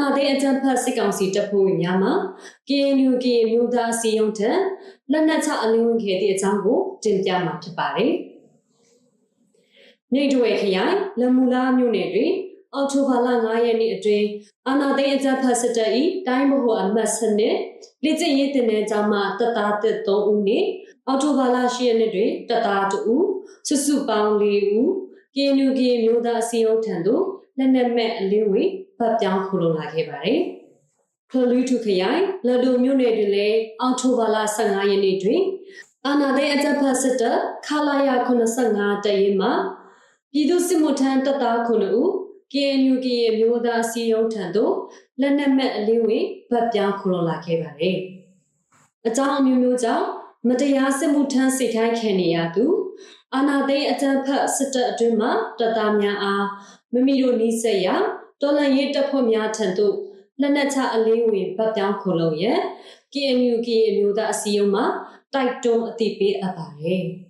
နာသိမ်းအကြံဖတ်စစ်ကောင်စီတပ်ဖွဲ့ဝင်များမှ KNU ကမျိုးသားစီယုံထံလက်နက်ချအလင်းဝင်ခဲ့တဲ့အကြောင်းကိုတင်ပြမှာဖြစ်ပါတယ်။မြိတ်တွေခရိုင်လမူလာမြို့နယ်တွင်အော်တိုဘာလ9ရက်နေ့အတွင်းအာနာသိန်းအကြပ်ဖတ်စစ်တပ်၏တိုင်းမဟုတ်အမတ်စနစ်လက်ကျင့်ရေးတင်တဲ့ကြောင်းမှတပ်သားတစ်3ဦးနှင့်အော်တိုဘာလ10ရက်နေ့တွင်တပ်သား2ဦးစုစုပေါင်း4ဦး KNU ကမျိုးသားစီယုံထံသို့ လက်နက်မဲ့အလင်းဝင်ဗတ်ပြောင်းခိုလုံလာခဲ့ပါတယ်။ဖလူးထုခရိုင်လဒုံမြို့နယ်တွင်လည်းအော်တိုဘာလ15ရက်နေ့တွင်အာနာသိန်းအကြပ်ဖတ်စစ်တပ်ခလာရ85တရင်မှပြည်သူစစ်မှုထမ်းတပ်သား9ဦး KNU ကရဲ့မျိုးသားစီယုံထံသို့လက်နက်မဲ့အလင်းဝင်ဗတ်ပြောင်းခိုလုံလာခဲ့ပါတယ်။အကြောင်းအမျိုးမျိုးကြောင့်မတရားစစ်မှုထမ်းစိတ်ထိုင်းခံနေရသူ အာနာသိန်းအကြံဖတ်စစ်တပ်အတွင်းမှတပ်သားများအားမမီတို့နီးစက်ရတော်လန်ရေးတပ်ဖွဲ့များထံသို့လက်နက်ချအလင်းဝင်ဗတ်ပြောင်းခိုလုံရန် KNU ကရဲ့မျိုးသားအစည်းအရုံးမှတိုက်တွန်းအသိပေးအပ်ပါတယ်။